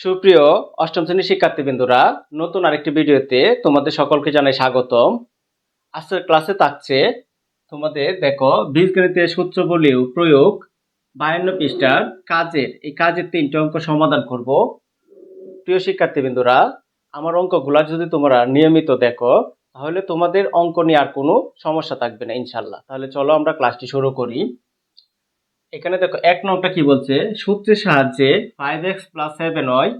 সুপ্রিয় অষ্টম শ্রেণির শিক্ষার্থীবৃন্দরা, নতুন আরেকটি ভিডিওতে তোমাদের সকলকে জানাই স্বাগতম। আজকের ক্লাসে থাকছে তোমাদের দেখো বীজগণিতের সূত্রবলী ও প্রয়োগ বায়ান্ন পৃষ্ঠার কাজের, এই কাজের তিনটে অঙ্ক সমাধান করব। প্রিয় শিক্ষার্থীবৃন্দরা, আমার অঙ্কগুলা যদি তোমরা নিয়মিত দেখো, তাহলে তোমাদের অঙ্ক নিয়ে আর কোনো সমস্যা থাকবে না ইনশাল্লাহ তাহলে চলো আমরা ক্লাসটি শুরু করি। এখানে দেখো, এক নংটা কি বলছে? সূত্রের সাহায্যে ফাইভ এক্স প্লাস সেভেন হয়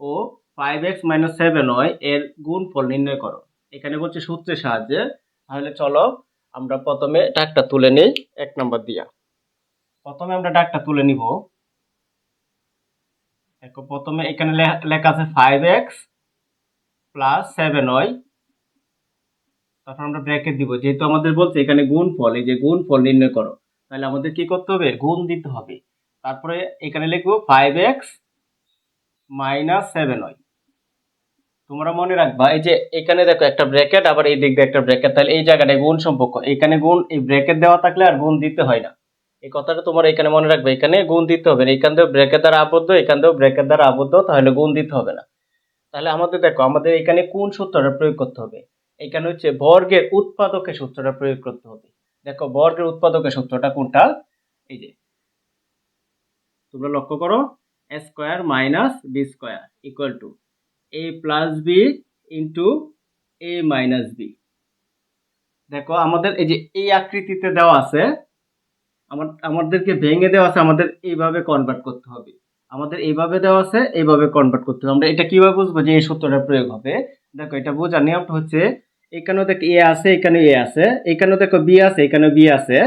ও ফাইভ এক্স মাইনাস সেভেন হয় এর গুণফল নির্ণয় করো। এখানে বলছে সূত্রের সাহায্যে। তাহলে চলো আমরা প্রথমে ডাকটা তুলে নিই, এক নম্বর দিয়া। প্রথমে আমরা ডাকটা তুলে নিব। দেখো, প্রথমে এখানে লেখা আছে ফাইভ এক্স প্লাস সেভেন হয় তারপর আমরা ব্র্যাকেট দিব। যেহেতু আমাদের বলছে এখানে গুণফল, এই যে গুণফল নির্ণয় করো। তাহলে আমাদের কি করতে হবে? গুণ দিতে হবে। তারপরে এখানে লিখব five X minus seven Y তোমরা মনে রাখবা, এই যে এখানে দেখো একটা ব্র্যাকেট আবার এই দিক দিয়ে একটা ব্র্যাকেট তাহলে এই জায়গাটায় গুণ সম্পর্ক। এখানে গুণ, এই ব্র্যাকেট দেওয়া থাকলে আর গুণ দিতে হয় না। এই কথাটা তোমরা এখানে মনে রাখবে, এখানে গুণ দিতে হবে না। এখান থেকে ব্র্যাকেট দ্বারা আবদ্ধ, এখান থেকেও ব্র্যাকেট দ্বারা আবদ্ধ, তাহলে গুণ দিতে হবে না। তাহলে আমাদের দেখো, আমাদের এখানে কোন সূত্রটা প্রয়োগ করতে হবে? এখানে হচ্ছে বর্গের উৎপাদকের সূত্রটা প্রয়োগ করতে হবে। দেখো বর্গের উৎপাদকের সূত্রটা কোনটা? এই যে। তোমরা লক্ষ্য করো A square minus B square equal to A plus B into A minus B দেখো, আমাদের এই যে এই আকৃতিতে দেওয়া আছে, আমার, আমাদেরকে ভেঙে দেওয়া আছে, আমাদের এইভাবে কনভার্ট করতে হবে। আমাদের এইভাবে দেওয়া আছে, এইভাবে কনভার্ট করতে হবে। আমরা এটা কীভাবে বুঝব যে এই সূত্রটা প্রয়োগ হবে? দেখো, এটা বোঝার নিয়মটা হচ্ছে এখানেও দেখো এ আছে এখানে এ আছে, এখানেও দেখো বি আছে এখানে বি আছে।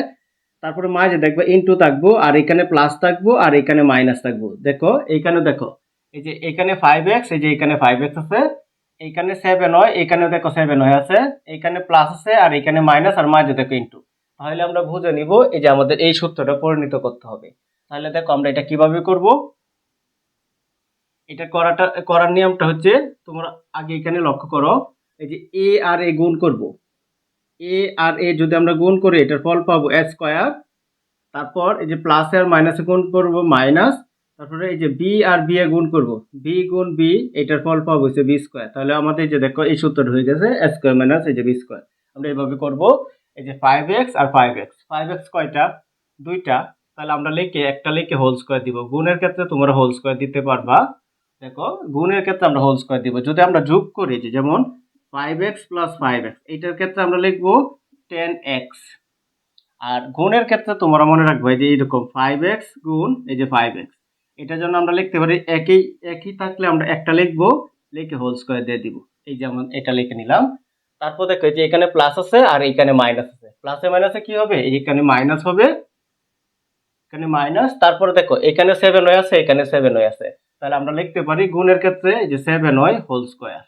তারপরে মাঝে দেখব ইনটু থাকব, আর এখানে প্লাস থাকব, আর এখানে মাইনাস থাকব। দেখো এখানে দেখো, এই যে এখানে ফাইভ এক্স এই যে এখানে ফাইভ এক্স আছে, এখানে সেভেন হয় এখানে দেখো সেভেন হয় আছে, এখানে প্লাস আছে, আর এখানে মাইনাস আর মাঝে দেখো ইনটু তাহলে আমরা বুঝে নিব, এই যে আমাদের এই সূত্রটা পরিণত করতে হবে। তাহলে দেখো আমরা এটা কীভাবে করব? এটা করাটা, করার নিয়মটা হচ্ছে, তোমরা আগে এখানে লক্ষ্য করো এই যে এ আর এ গুণ করব। এ আর এ যদি আমরা গুণ করি, এটার ফল পাবো এ স্কোয়ার। তারপর এই যে প্লাস আর মাইনাসে গুণ করব মাইনাস তারপরে এই যে বি আর বি এ গুণ করব। বি গুণ বি এটার ফল পাবো হচ্ছে বি স্কোয়ার। তাহলে আমাদের এই যে দেখো, এই সূত্রটা হয়ে গেছে এ স্কোয়ার মাইনাস এই যে বি স্কোয়ার। আমরা এইভাবে করব, এই যে ফাইভ এক্স আর ফাইভ এক্স ফাইভ এক্স কয়টা? দুইটা। তাহলে আমরা লিখে, একটা লিখে হোল স্কোয়ার দিব। গুণের ক্ষেত্রে তোমরা হোল স্কোয়ার দিতে পারবা। দেখো, গুণের ক্ষেত্রে আমরা হোল স্কোয়ার দিব। যদি আমরা যোগ করি, যে যেমন five X plus five X এইটার ক্ষেত্রে আমরা লিখব টেন এক্স আর গুণের ক্ষেত্রে তোমরা মনে রাখবে যে এইরকম ফাইভ এক্স গুণ এই যে ফাইভ এক্স এটার জন্য আমরা লিখতে পারি একই একই থাকলে আমরা একটা লিখব, লিখে হোল স্কোয়ার দিয়ে দিব। এই যেমন এটা লিখে নিলাম। তারপর দেখো যে এখানে প্লাস আছে আর এখানে মাইনাস আছে। প্লাসে মাইনাসে কি হবে? এখানে মাইনাস হবে। এখানে মাইনাস তারপরে দেখো এখানে সেভেন হয়ে আছে, এখানে সেভেন হয়ে আছে। তাহলে আমরা লিখতে পারি গুণের ক্ষেত্রে যে সেভেন হয় হোল স্কোয়ার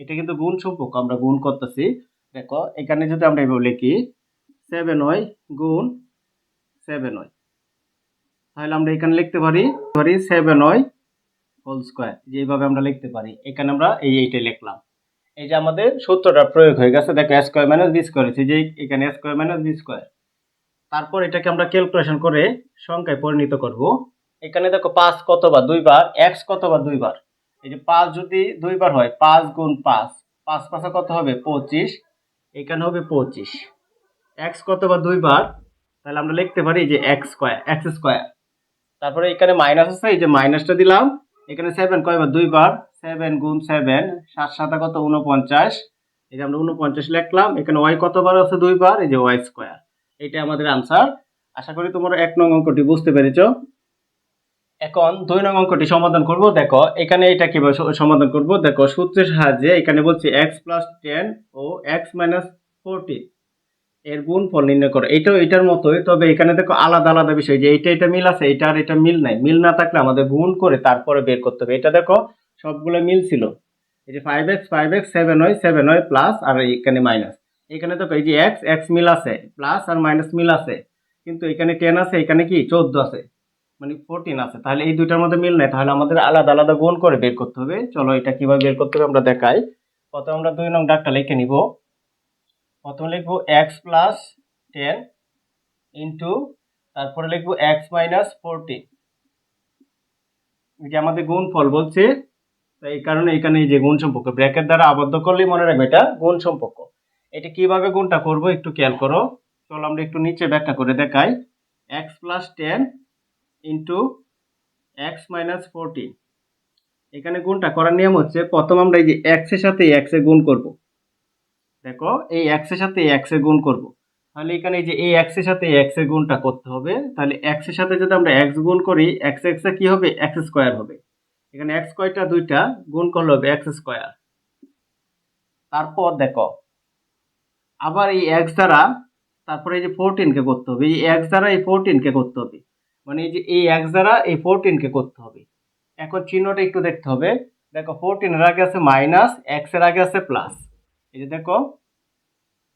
এটা কিন্তু গুণ সম্পর্ক, আমরা গুণ করতেছি। দেখো, এখানে যদি আমরা এভাবে লিখি সেভেন হয় গুণ সেভেন হয় তাহলে আমরা এখানে লিখতে পারি পারি সেভেন হয় হোল স্কোয়ার যেভাবে আমরা লিখতে পারি। এখানে আমরা এই এইটাই লিখলাম। এই যে আমাদের সূত্রটা প্রয়োগ হয়ে গেছে, দেখো স্কোয়ার মাইনাস বি স্কোয়ার হচ্ছে যে এখানে স্কোয়ার মাইনাস বি স্কোয়ার তারপর এটাকে আমরা ক্যালকুলেশন করে সংখ্যায় পরিণত করব। এখানে দেখো পাঁচ কত কতবার? দুইবার এক্স কত কতবার? দুইবার। এই যে পাঁচ যদি দুইবার হয়, পাঁচ গুণ পাঁচ পাঁচ পাঁচে কত হবে? পঁচিশ। এখানে হবে পঁচিশ। এক্স কতবার দুইবার? তাহলে আমরা লিখতে পারি যে এক্স স্কোয়ার এক্স স্কোয়ার তারপরে এখানে মাইনাস আছে, এই যে মাইনাসটা দিলাম। এখানে সেভেন কয়বার? দুইবার। সেভেন গুণ সেভেন সাত সাতা কত? উনপঞ্চাশ এই যে আমরা উনপঞ্চাশ লিখলাম। এখানে ওয়াই কতবার আছে? দুইবার। এই যে ওয়াই স্কোয়ার এটা আমাদের আনসার আশা করি তোমরা এক নং অঙ্কটি বুঝতে পেরেছ। এখন দুই নং অঙ্কটি সমাধান করব। দেখো, এখানে এটা কীভাবে সমাধান করব? দেখো, সূত্রের সাহায্যে এখানে বলছি এক্স প্লাস টেন ও এক্স মাইনাস ফোরটিন এর গুণ গুণফল নির্ণয় করো। এটাও এটার মতোই, তবে এখানে দেখো আলাদা আলাদা বিষয় যে এইটা এটা মিল আছে, এটা আর এটা মিল নাই। মিল না থাকলে আমাদের গুণ করে তারপরে বের করতে হবে। এটা দেখো, সবগুলো মিল ছিল। এই যে five X five X seven হয় সেভেন হয় প্লাস আর এখানে মাইনাস এখানে দেখো এই যে এক্স এক্স মিল আছে প্লাস আর মাইনাস মিল আছে। কিন্তু এখানে টেন আছে, এখানে কি? চোদ্দ আছে। মানে ফোরটিন আছে। তাহলে এই দুইটার মধ্যে মিল নাই। তাহলে আমাদের আলাদা আলাদা গুণ করে বের করতে হবে। চলো এটা কীভাবে বের করতে হবে আমরা দেখাই। প্রথমে আমরা দুই নং ডাকটা লিখে নিব। প্রথমে লিখব এক্স প্লাস টেন ইন্টু তারপরে লিখব এক্স মাইনাস ফোরটিন যে আমাদের গুণ ফল বলছে, তো এই কারণে এখানে এই যে গুণ সম্পর্ক ব্র্যাকেট দ্বারা আবদ্ধ করলেই মনে রাখবে এটা গুণ সম্পর্ক এটা কীভাবে গুণটা করব একটু খেয়াল করো। চলো আমরা একটু নিচে ব্যাখ্যা করে দেখাই। X plus ten into X minus fourteen এখানে গুণটা করার নিয়ম হচ্ছে, প্রথম আমরা এই যে এক্সের সাথে এক্স গুণ করব। দেখো, এই এক্সের সাথে এক্স গুণ করব। তাহলে এখানে এই যে এই এক্সের সাথে এক্সের গুণটা করতে হবে, তাহলে এক্সের সাথে যদি আমরা এক্স গুণ করি এক্স এক্স কি হবে? এক্স স্কোয়ার হবে। এখানে এক্স কয়টা দুইটা, গুণ করলে হবে এক্স স্কোয়ার তারপর দেখো, আবার এই এক্স দ্বারা, তারপরে এই যে ফোরটিনকে করতে হবে। এই এক্স দ্বারা এই ফোরটিনকে করতে হবে। মানে এই যে এই এক্স দ্বারা এই ফোরটিনকে করতে হবে। এখন চিহ্নটা একটু দেখতে হবে। দেখো ফোরটিনের আগে আছে মাইনাস এক্সের আগে আছে প্লাস এই যে দেখো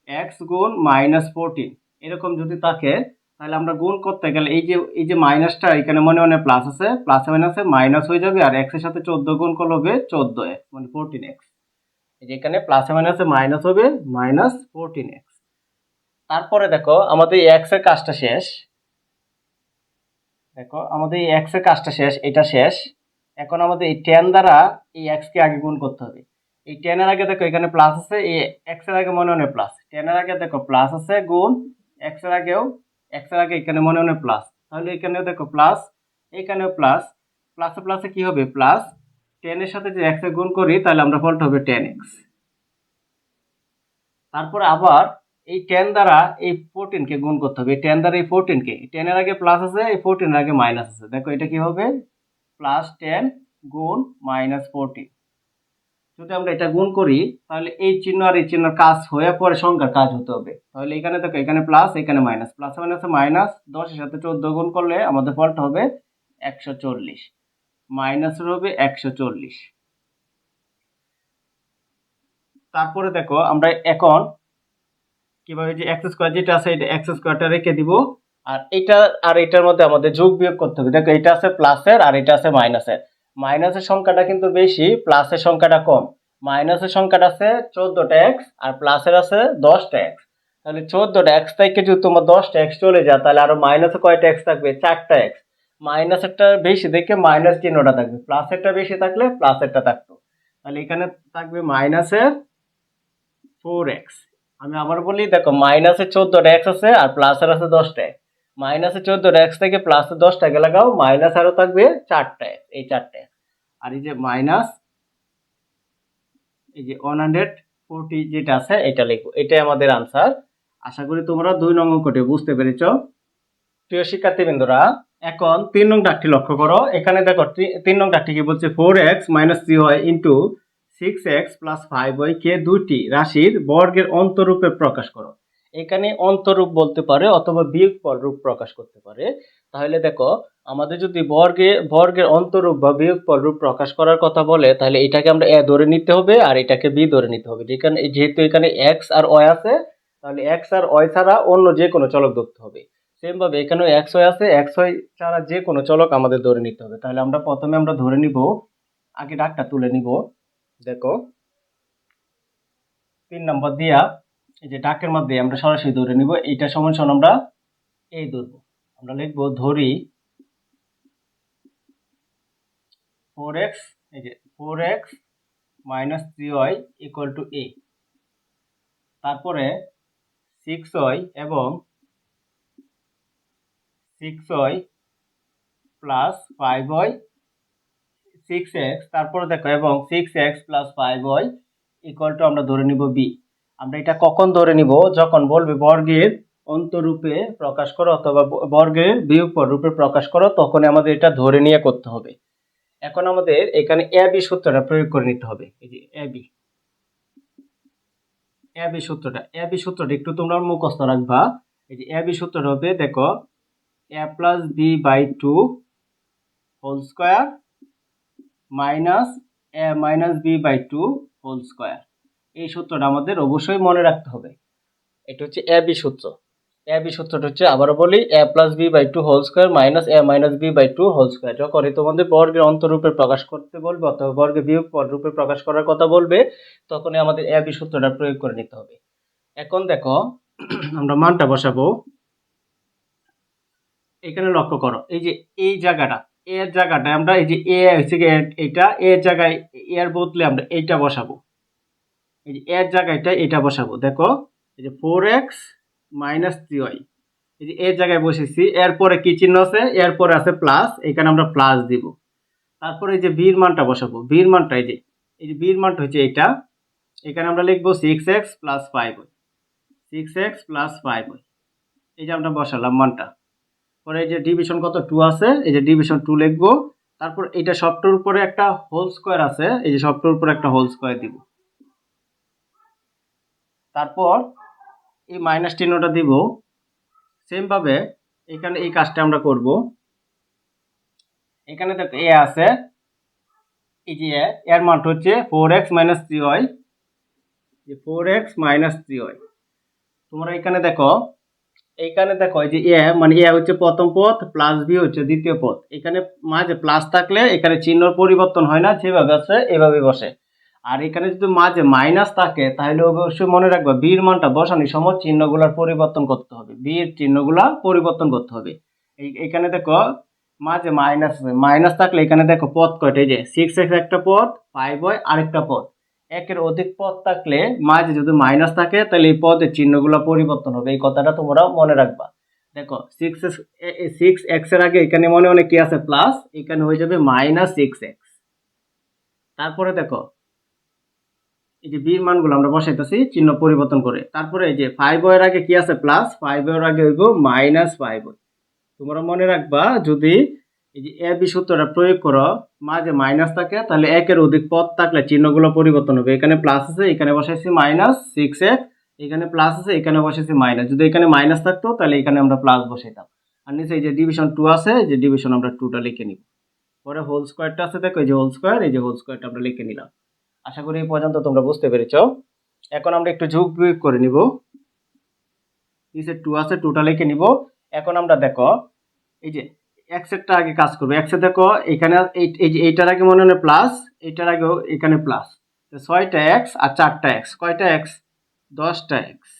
এক্স গুণ মাইনাস ফোরটিন এরকম যদি থাকে, তাহলে আমরা গুণ করতে গেলে এই যে এই যে মাইনাসটা এখানে মনে মনে প্লাস আছে। প্লাস মাইনাসে মাইনাস হয়ে যাবে, আর এক্সের সাথে চোদ্দ গুণ করলে হবে চোদ্দ এক্স মানে ফোরটিন এক্স এই যে এখানে প্লাসে মাইনাসে মাইনাস হবে মাইনাস ফোরটিন এক্স তারপরে দেখো, আমাদের এই এক্স কাজটা শেষ। দেখো, আমাদের এই এক্সের কাজটা শেষ, এটা শেষ। এখন আমাদের এই টেন দ্বারা এই এক্স কে আগে গুণ করতে হবে। এই টেনের আগে দেখো, এখানে প্লাস আছে, এই এক্সের আগে মনে মনে প্লাস টেনের আগে দেখো প্লাস আছে, গুণ এক্সের আগেও এক্সের আগে এখানে মনে মনে প্লাস তাহলে এখানেও দেখো প্লাস এখানেও প্লাস প্লাসে প্লাসে কি হবে? প্লাস টেনের সাথে যে এক্সের গুণ করি, তাহলে আমরা ফলটা হবে টেন এক্স তারপরে আবার এই টেন দ্বারা এই ফোরটিনকে গুণ করতে হবে। টেন দ্বারা এই ফোরটিনকে টেনের আগে প্লাস আছে, এই ফোরটিনের আগে মাইনাস আছে। দেখো এটা কি হবে? প্লাস টেন গুণ মাইনাস ফোরটিন যদি আমরা এটা গুণ করি, তাহলে এই চিহ্ন আর এই চিহ্নের কাজ হয়ে পরে সংখ্যার কাজ হতে হবে। তাহলে এখানে দেখো, এখানে প্লাস এখানে মাইনাস প্লাস মাইনাসে মাইনাস দশের সাথে চোদ্দ গুণ করলে আমাদের ফলটা হবে একশো চল্লিশ। মাইনাসের হবে একশো চল্লিশ। তারপরে দেখো, আমরা এখন কীভাবে যে এক্স স্কোয়ার যেটা আছে, এটা এক্স স্কোয়ারটা রেখে দিব। আর এটা, আর এটার মধ্যে আমাদের যোগ বিয়োগ করতে হবে। দেখো, এটা আছে প্লাসের আর এটা আছে মাইনাসের মাইনাসের সংখ্যাটা কিন্তু বেশি প্লাসের সংখ্যাটা কম। মাইনাসের সংখ্যাটা আছে চোদ্দটা এক্স আর প্লাসের আছে দশটা এক্স তাহলে চোদ্দটা এক্স থেকে যদি তোমার দশটা এক্স চলে যায়, তাহলে আরও মাইনাসে কয়টা এক্স থাকবে? চারটা এক্স মাইনাসেরটা বেশি দেখে মাইনাস চিহ্নটা থাকবে। প্লাসেরটা বেশি থাকলে প্লাসেরটা থাকতো। তাহলে এখানে থাকবে মাইনাসের ফোর এক্স আমি আবার বলি, দেখো মাইনাসে চোদ্দটা এক্স আছে আর প্লাসের আছে দশটা এক্স মাইনাসে চোদ্দটা এক্স থেকে প্লাসে দশটাকে লাগাও মাইনাস আরও থাকবে চারটা এই চারটা আর এই যে মাইনাস এই যে ওয়ান হান্ড্রেড ফোরটি যেটা আছে, এটা লিখব। এটাই আমাদের আনসার আশা করি তোমরা দুই নং অঙ্কটি বুঝতে পেরেছ। প্রিয় শিক্ষার্থীবৃন্দরা, এখন তিন নং ডাকটি লক্ষ্য করো। এখানে দেখো তিন নং ডাকটি কি বলছে? Four X minus three Y into six X plus five Y কে দুইটি রাশির বর্গের অন্তরূপে প্রকাশ করো। এখানে অন্তরূপ বলতে পারে অথবা বিয়োগফল রূপ প্রকাশ করতে পারে। তাহলে দেখো, আমাদের যদি বর্গে, বর্গের অন্তরূপ বা বিয়োগফল রূপ প্রকাশ করার কথা বলে, তাহলে এটাকে আমরা এ ধরে নিতে হবে আর এটাকে বি ধরে নিতে হবে। যেখানে, যেহেতু এখানে এক্স আর ওয়াই আছে, তাহলে এক্স আর ওয়াই ছাড়া অন্য যে কোনো চলক ধরতে হবে। সেম ভাবে এখানেও এক্স ওয়াই আছে এক্স ওয়াই ছাড়া যে কোনো চলক আমাদের ধরে নিতে হবে। তাহলে আমরা প্রথমে আমরা ধরে নিব, আগে ডাকটা তুলে নিব। দেখো, তিন নম্বর দিয়া, এই যে ডাকের মধ্যে আমরা সরাসরি ধরে নিব, এইটা সমান সমান আমরা এই ধরবো। আমরা লিখব ধরি ফোর এক্স এই যে four X minus three Y equal to A তারপরে সিক্স ওয়াই এবং six Y plus five Y six X তারপরে দেখো, এবং six X plus five Y equal to আমরা ধরে নিব বি আমরা এটা কখন ধরে নিব? যখন বলবে বর্গের অন্তরূপে প্রকাশ করো অথবা বর্গের বিয়োগফল রূপে প্রকাশ করো তখন আমাদের এটা ধরে নিয়ে করতে হবে। এখন আমাদের এখানে বি সূত্রটা প্রয়োগ করে নিতে হবে। এই যে বি বি সূত্রটা বি সূত্রটা একটু তোমরা মুখস্থ রাখবা। এই যে এ বি সূত্রটা হবে, দেখো A plus B by two whole square minus A minus B by two whole square এই সূত্রটা আমাদের অবশ্যই মনে রাখতে হবে। এটা হচ্ছে এ বি সূত্র। এ বি সূত্রটা হচ্ছে, আবারও বলি A plus B by two whole square minus A minus B by two whole square যখনই তোমাদের বর্গের অন্তরূপে প্রকাশ করতে বলবে, অথবা বর্গের বিয়োগ রূপে প্রকাশ করার কথা বলবে, তখনই আমাদের এ বি সূত্রটা প্রয়োগ করে নিতে হবে। এখন দেখো, আমরা মানটা বসাবো। এখানে লক্ষ্য করো, এই যে, এই জায়গাটা এর জায়গাটায় আমরা এই যে এ হচ্ছে এটা এর জায়গায় এর বদলে আমরা এইটা বসাবো। এই যে এর জায়গাটা এটা বসাবো। দেখো, এই যে four X minus three Y এই যে এর জায়গায় বসেছি, এরপরে কি চিহ্ন আছে? এরপরে আছে প্লাস এখানে আমরা প্লাস দিব। তারপরে এই যে বীর মানটা বসাবো। বীর মানটা এই যে এই যে বীর মানটা হচ্ছে এটা। এখানে আমরা লিখব six X plus five six X plus five এই যে আমরা বসালাম মানটা। পরে এই যে ডিভিশন কত টু আছে, এই যে ডিভিশন টু লিখব। তারপর এটা সবটার উপরে একটা হোল স্কোয়ার আছে, এই যে সবটার উপরে একটা হোল স্কোয়ার দিব। তারপর এই মাইনাস চিহ্নটা দিব। সেম ভাবে এখানে এই কাজটা আমরা করব। এখানে দেখো এ আছে, এই যে এর মানটা হচ্ছে four X minus three Y যে four X minus three Y তোমরা এখানে দেখো এইখানে দেখো যে এ মানে এ হচ্ছে প্রথম পথ প্লাস বি হচ্ছে দ্বিতীয় পথ। এখানে মাঝে প্লাস থাকলে এখানে চিহ্ন পরিবর্তন হয় না, যেভাবে আছে এভাবে বসে। আর এখানে যদি মাঝে মাইনাস থাকে, তাহলে অবশ্যই মনে রাখবে বীর মানটা বসানোর সময় চিহ্নগুলার পরিবর্তন করতে হবে। বীর চিহ্নগুলা পরিবর্তন করতে হবে। এই, এখানে দেখো, মাঝে মাইনাস মাইনাস থাকলে এখানে দেখো পথ কয়টা? এই যে সিক্স এক্স একটা পথ ফাইভ ওয়াই আরেকটা পদ একের অধিক পদ থাকলে মাঝে যদি মাইনাস থাকে, তাহলে এই পদের চিহ্নগুলো পরিবর্তন হবে। এই কথাটা তোমরা মনে রাখবা। দেখো সিক্স সিক্স এক্সের আগে এখানে মনে মনে কি আছে? প্লাস এখানে হয়ে যাবে মাইনাস সিক্স এক্স তারপরে দেখো, এই যে বির মানগুলো আমরা বসাইতেছি, চিহ্ন পরিবর্তন করে। তারপরে এই যে ফাইভ এর আগে কি আছে? প্লাস ফাইভ এর আগে হইব মাইনাস ফাইভ তোমরা মনে রাখবা, যদি এই যে এ বি সূত্রটা প্রয়োগ করো, মাঝে মাইনাস থাকে, তাহলে একের অধিক পদ থাকলে চিহ্নগুলো পরিবর্তন হবে। এখানে প্লাস আছে, এখানে বসাইছি মাইনাস সিক্স এক্স এখানে প্লাস আছে, এখানে বসাইছি মাইনাস যদি এখানে মাইনাস থাকতো, তাহলে এখানে আমরা প্লাস বসাইতাম। আর নিচে এই যে ডিভিশন টু আছে যে ডিভিশন আমরা টুটা লিখে নিব। পরে হোল স্কোয়ারটা আছে, দেখো এই যে হোল স্কোয়ার এই যে হোল স্কোয়ারটা আমরা লিখে নিলাম। আশা করি এই পর্যন্ত তোমরা বুঝতে পেরেছ। এখন আমরা একটু যোগ বিয়োগ করে নিব। নিচে টু আছে টুটা লিখে নিব। এখন আমরা দেখো, এই যে এক্সেরটা আগে কাজ করবে। এক্সে দেখো, এখানে এই- যে এইটার আগে মনে হয় প্লাস এইটার আগেও এখানে প্লাস ছয়টা এক্স আর চারটা এক্স কয়টা এক্স দশটা এক্স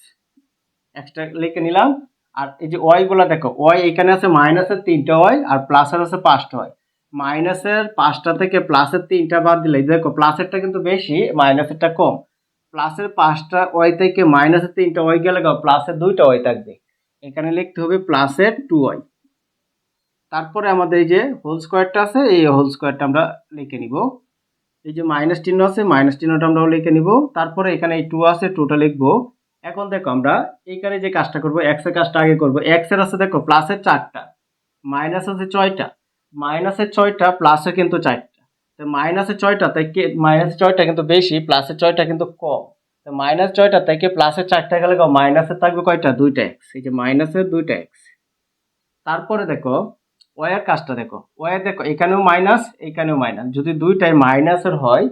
এক্সটা লিখে নিলাম। আর এই যে ওয়াই গুলা দেখো ওয়াই এখানে আছে মাইনাসের তিনটা ওয়াই আর প্লাসের আছে পাঁচটা ওয়াই মাইনাসের পাঁচটা থেকে প্লাসের তিনটা বাদ দিলে দেখো প্লাসেরটা কিন্তু বেশি মাইনাসেরটা কম। প্লাসের পাঁচটা ওয়াই থেকে মাইনাসের তিনটা ওয়াই গেলে প্লাসের দুইটা ওয়াই থাকবে। এখানে লিখতে হবে প্লাসের টু ওয়াই তারপরে আমাদের এই যে হোল স্কোয়ারটা আছে, এই হোল স্কোয়ারটা আমরা লিখে নিব। এই যে মাইনাস চিহ্ন আছে, মাইনাস চিহ্নটা আমরা লিখে নিব। তারপরে এখানে এই টু আছে টুটা লিখব। এখন দেখো আমরা এইখানে যে কাজটা করব এক্সের কাজটা আগে করব। এক্সের আছে দেখো প্লাসের চারটা মাইনাস আছে ছয়টা। মাইনাসের ছয়টা প্লাসে কিন্তু চারটা। তো মাইনাসের ছয়টা থেকে মাইনাসের ছয়টা কিন্তু বেশি প্লাসের ছয়টা কিন্তু কম। তো মাইনাস ছয়টা তাই থেকে প্লাসের চারটা গেলে মাইনাসের থাকবে কয়টা? দুইটা এক্স এই যে মাইনাসের দুইটা এক্স তারপরে দেখো ওয়ের কাজটা দেখো। ওয়ে দেখো, এখানেও মাইনাস এখানেও মাইনাস যদি দুইটাই মাইনাসের হয়,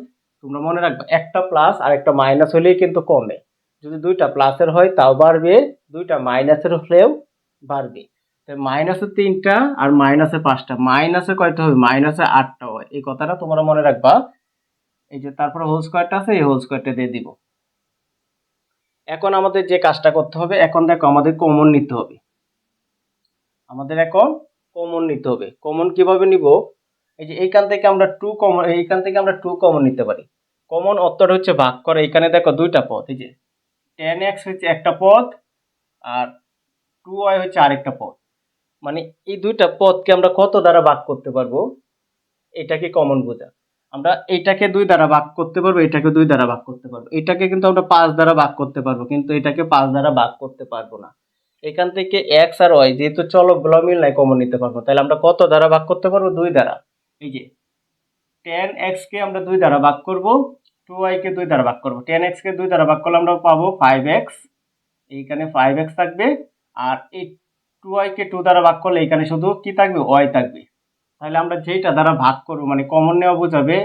তোমরা মনে রাখবে, একটা প্লাস আর একটা মাইনাস হলেই কিন্তু কমে। যদি দুইটা প্লাসের হয়, তাও বাড়বে, দুইটা মাইনাসের হলেও বাড়বে। তাই মাইনাসে তিনটা আর মাইনাসে পাঁচটা। মাইনাসে কয়টা হবে? মাইনাসে আটটা হয়। এই কথাটা তোমরা মনে রাখবা। এই যে তারপরে হোল স্কোয়ারটা আছে, এই হোল স্কোয়ারটা দিয়ে দিব। এখন আমাদের যে কাজটা করতে হবে, এখন দেখো আমাদের কমন নিতে হবে। আমাদের এখন কমন নিতে হবে। কমন কীভাবে নিব? এই যে এইখান থেকে আমরা টু কমন এইখান থেকে আমরা টু কমন নিতে পারি। কমন অর্থটা হচ্ছে ভাগ করে। এখানে দেখো দুইটা পথ এই যে টেন এক্স হচ্ছে একটা পথ আর টু ওয়াই হচ্ছে আরেকটা পথ মানে এই দুইটা পথকে আমরা কত দ্বারা ভাগ করতে পারব? এটাকে কমন বোঝা আমরা এটাকে দুই দ্বারা ভাগ করতে পারব, এটাকে দুই দ্বারা ভাগ করতে পারব। এটাকে কিন্তু আমরা পাঁচ দ্বারা ভাগ করতে পারব, কিন্তু এটাকে পাঁচ দ্বারা ভাগ করতে পারব না। এখান থেকে এক্স আর ওয়াই যেহেতু চলকগুলো মিল নাই কমন নিতে পারব। তাহলে আমরা কত দ্বারা ভাগ করতে পারব? দুই দ্বারা এই যে টেন এক্স কে আমরা দুই দ্বারা ভাগ করব টু ওয়াই কে দুই দ্বারা ভাগ করব। টেন এক্স কে দুই দ্বারা ভাগ করলে আমরা পাবো ফাইভ এক্স এইখানে ফাইভ এক্স থাকবে। আর এই টু ওয়াই কে টু দ্বারা ভাগ করলে এখানে শুধু কি থাকবে? ওয়াই থাকবে। তাহলে আমরা যেইটা দ্বারা ভাগ করব মানে কমন নেওয়া বোঝাবে,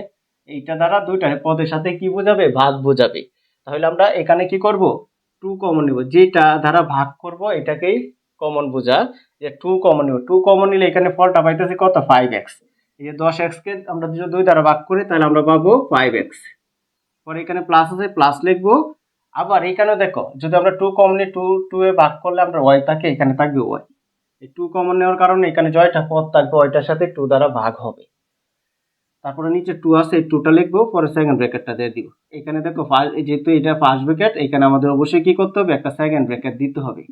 এইটা দ্বারা দুইটা পদের সাথে কি বোঝাবে? ভাগ বোঝাবে। তাহলে আমরা এখানে কি করব? টু কমন নিব। যেটা দ্বারা ভাগ করব, এটাকেই কমন বোঝা যে টু কমন নিব। টু কমন নিলে এখানে ফলটা পাইতেছি কত? ফাইভ এক্স এই যে দশ এক্সকে আমরা যদি দুই দ্বারা ভাগ করি, তাহলে আমরা পাবো ফাইভ এক্স পরে এখানে প্লাস আছে প্লাস লিখব। আবার এখানে দেখো, যদি আমরা two common two two A ভাগ করলে আমরা ওয়াই থাকে এখানে থাকবে ওয়াই এই টু কমন নেওয়ার কারণে এখানে জয়টা পদ থাকবে ওইটার সাথে টু দ্বারা ভাগ হবে। তারপরে নিচে টু আছে, এই টুটা লিখব, পরে সেকেন্ড ব্র্যাকেটটা দিয়ে দিব। এখানে দেখো ফার্স্ট যেহেতু এটা ফার্স্ট ব্র্যাকেট এখানে আমাদের অবশ্যই কি করতে হবে? একটা সেকেন্ড ব্র্যাকেট দিতে হবে।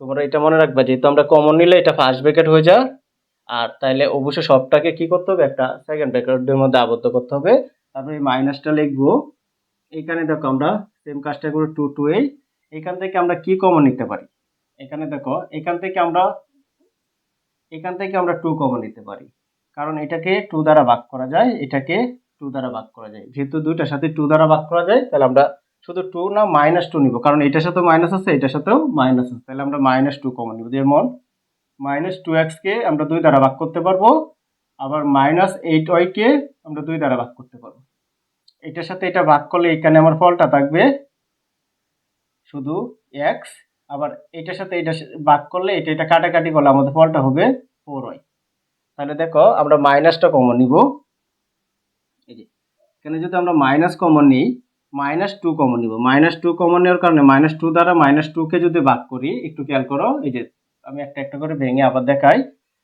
তোমরা এটা মনে রাখবা, যেহেতু আমরা কমন নিলে এটা ফার্স্ট ব্র্যাকেট হয়ে যায়। আর তাইলে অবশ্যই সবটাকে কি করতে হবে? একটা সেকেন্ড ব্র্যাকেটের মধ্যে আবদ্ধ করতে হবে। তারপরে এই মাইনাসটা লিখব। এখানে দেখো আমরা সেম কাজটা করে টু টু এই এখান থেকে আমরা কি কমন নিতে পারি? এখানে দেখো, এখান থেকে আমরা, এখান থেকে আমরা টু কমন নিতে পারি। কারণ এটাকে টু দ্বারা ভাগ করা যায়, এটাকে টু দ্বারা ভাগ করা যায়। যেহেতু দুইটার সাথে টু দ্বারা ভাগ করা যায়, তাহলে আমরা শুধু টু না মাইনাস টু নিব। কারণ এটার সাথেও মাইনাস আছে, এটার সাথেও মাইনাস আছে। তাহলে আমরা মাইনাস টু কমন নিব। যেমন মাইনাস টু এক্সকে আমরা দুই দ্বারা ভাগ করতে পারব, আবার মাইনাস এইট ওয়াইকে আমরা দুই দ্বারা ভাগ করতে পারব। এটার সাথে এটা ভাগ করলে এখানে আমার ফলটা থাকবে শুধু এক্স আবার এটার সাথে এটা ভাগ করলে এটা এটা কাটাকাটি করলে আমাদের ফলটা হবে ফোর ওয়াই তাহলে দেখো, আমরা মাইনাসটা কমন নিব। এই যে, এখানে যদি আমরা মাইনাস কমন নিই মাইনাস টু কমন নিব। মাইনাস টু কমন নেওয়ার কারণে মাইনাস টু দ্বারা মাইনাস টুকে যদি ভাগ করি, একটু খেয়াল করো, এই যে, আমি একটা একটা করে ভেঙে আবার দেখাই।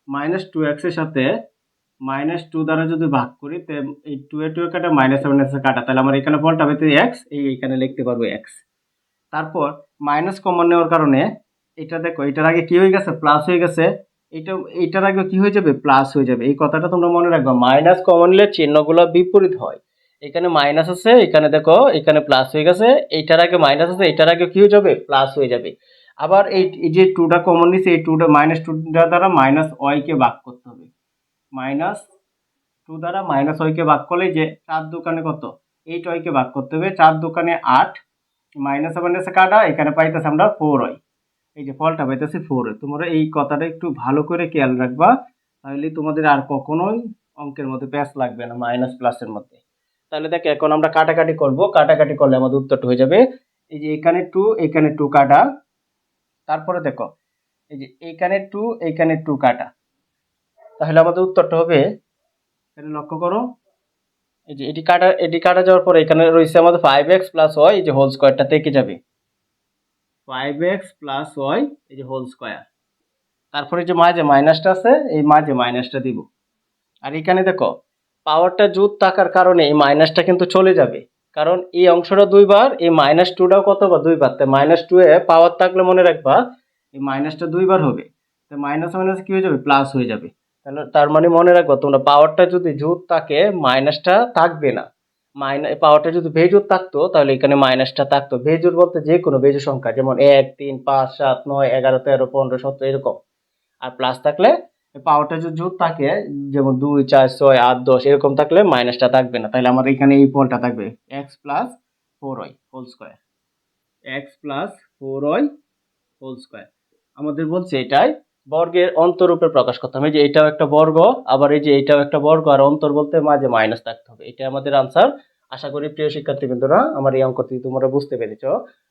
মাইনাস টু এক্সের সাথে মাইনাস টু দ্বারা যদি ভাগ করি, তো এই টু এ টু এ কাটা মাইনাস মাইনাসে কাটা। তাহলে আমার এখানে ফলটা হবে এক্স এই এখানে লিখতে পারব এক্স তারপর মাইনাস কমন নেওয়ার কারণে, এটা দেখো, এটার আগে কি হয়ে গেছে? প্লাস হয়ে গেছে। এটা, এটার আগে কি হয়ে যাবে? প্লাস হয়ে যাবে। এই কথাটা তোমরা মনে রাখবা। মাইনাস কমন নিলে চিহ্নগুলো বিপরীত হয়। এখানে মাইনাস আছে, এখানে দেখো, এখানে প্লাস হয়ে গেছে। এইটার আগে মাইনাস আছে, এটার আগে কি হয়ে যাবে? প্লাস হয়ে যাবে। আবার এই যে টুটা কমন নিচ্ছে এই টুটা মাইনাস টুটা দ্বারা মাইনাস ওয়াইকে ভাগ করতে হবে। মাইনাস টু দ্বারা মাইনাস ওয়াইকে ভাগ করলে যে চার দোকানে কত? এইট ওয়াইকে ভাগ করতে হবে। চার দোকানে আট মাইনাস মাইনাসে কাটা, এখানে পাইতেছে আমরা ফোর ওয়াই এই যে ফলটা পাইতেছে ফোর তোমরা এই কথাটা একটু ভালো করে খেয়াল রাখবা তাহলে তোমাদের আর কখনোই অঙ্কের মধ্যে প্যাস লাগবে না মাইনাস প্লাসের মধ্যে। তাহলে দেখ, এখন আমরা কাটাকাটি করব। কাটাকাটি করলে আমাদের উত্তরটা হয়ে যাবে। এই যে এখানে টু এখানে টু কাটা। তারপরে দেখো, এই যে এখানে টু এখানে টু কাটা। তাহলে আমাদের উত্তরটা হবে, এখানে লক্ষ্য করো, এই যে এটি কাটা এটি কাটা যাওয়ার পরে এখানে রয়েছে আমাদের ফাইভ এক্স প্লাস ওয়াই এই যে হোল স্কোয়ারটা থেকে যাবে। ফাইভ এক্স প্লাস ওয়াই এই যে হোল স্কোয়ার তারপরে যে মাঝে মাইনাসটা আছে, এই মাঝে মাইনাসটা দিব। আর এখানে দেখো পাওয়ারটা জুত থাকার কারণে এই মাইনাসটা কিন্তু চলে যাবে। কারণ এই অংশটা দুইবার, এই মাইনাস টুটাও কত কতবার দুইবার? তাই মাইনাস টু এ পাওয়ার থাকলে মনে রাখবা, এই মাইনাসটা দুইবার হবে। তো মাইনাস মাইনাস কি হয়ে যাবে? প্লাস হয়ে যাবে। তাহলে তার মানে মনে রাখব, তোমরা পাওয়ারটা যদি জুত থাকে মাইনাসটা থাকবে না। মাইনাস পাওয়ারটা যদি ভেজুর থাকতো, তাহলে এখানে মাইনাসটা থাকতো। ভেজুর বলতে যে কোনো বেজুর সংখ্যা, যেমন এক, তিন, পাঁচ, সাত, নয়, এগারো, তেরো, পনেরো, সতেরো, এরকম। আর প্লাস থাকলে পাওয়ারটা যদি জোর থাকে, যেমন দুই, চার, ছয়, আট, দশ, এরকম থাকলে মাইনাসটা থাকবে না। তাহলে আমার এখানে এই ফলটা থাকবে x plus four y whole square x plus four y whole square আমাদের বলছে এটাই বর্গের অন্তরূপে প্রকাশ করতে হবে। এই যে এটাও একটা বর্গ, আবার এই যে এটাও একটা বর্গ আর অন্তর বলতে মাঝে মাইনাস থাকতে হবে। এটা আমাদের আনসার আশা করি প্রিয় শিক্ষার্থী বিন্দুরা আমার এই অঙ্কটি তোমরা বুঝতে পেরেছ।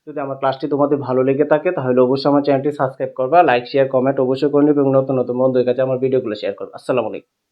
যদি আমার ক্লাসটি তোমাদের ভালো লেগে থাকে, তাহলে অবশ্যই আমার চ্যানেলটি সাবস্ক্রাইব করবা লাইক শেয়ার কমেন্ট অবশ্যই করে নেবে এবং নতুন নতুন বন্ধুদের কাছে আমার ভিডিওগুলো শেয়ার করবে। আসসালামু আলাইকুম।